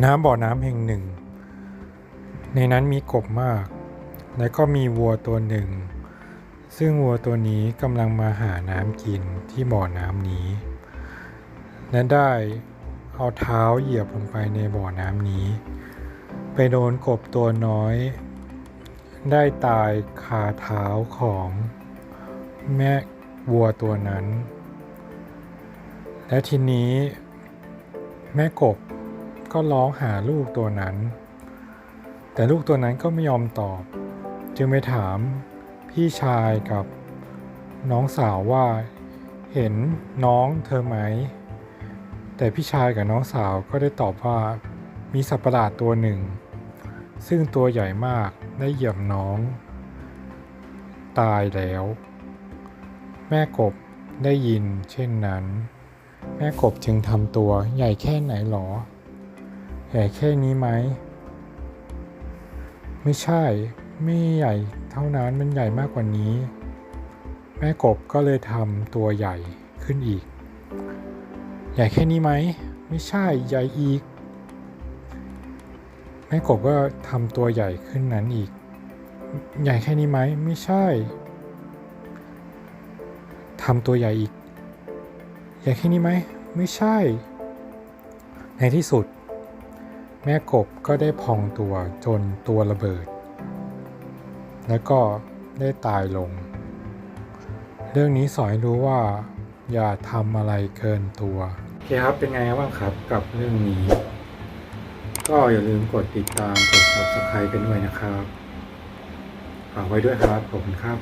น้ำบ่อน้ำแห่งหนึ่ง ในนั้นมีกบมาก และก็มีวัวตัวหนึ่ง ซึ่งวัวตัวนี้กำลังมาหาน้ำกินที่บ่อน้ำนี้ และได้เอาเท้าเหยียบลงไปในบ่อน้ำนี้ ไปโดนกบตัวน้อย ได้ตายคาเท้าของแม่วัวตัวนั้น และทีนี้แม่กบ ก็ร้องหาลูกตัวนั้น แต่ลูกตัวนั้นก็ไม่ยอมตอบ จึงไปถามพี่ชายกับน้องสาวว่า เห็นน้องเธอไหม แต่พี่ชายกับน้องสาวก็ได้ตอบว่ามีสัตว์ประหลาดตัวหนึ่ง ซึ่งตัวใหญ่มากได้เหยียบน้อง ตายแล้ว แม่กบได้ยินเช่นนั้น แม่กบจึงทำตัวใหญ่แค่ไหนหรอ ใหญ่แค่นี้ไหม ไม่ใช่ ไม่ใหญ่เท่านั้น มันใหญ่มากกว่านี้ แม่กบก็เลยทำตัวใหญ่ขึ้นอีก ใหญ่แค่นี้ไหม ไม่ใช่ ใหญ่อีก แม่กบก็ทำตัวใหญ่ขึ้นนั้นอีก ใหญ่แค่นี้ไหม ไม่ใช่ ทำตัวใหญ่อีก ใหญ่แค่นี้ไหม ไม่ใช่ ในที่สุด แม่กบก็ได้พองตัวจนตัวระเบิด แล้วก็ได้ตายลง เรื่องนี้สอนให้รู้ว่า อย่าทำอะไรเกินตัวโอเคครับเป็นไงบ้างครับกับเรื่องนี้ ก็อย่าลืมกดติดตามกด subscribe กันด้วยนะครับฝากไว้ด้วยครับขอบคุณครับ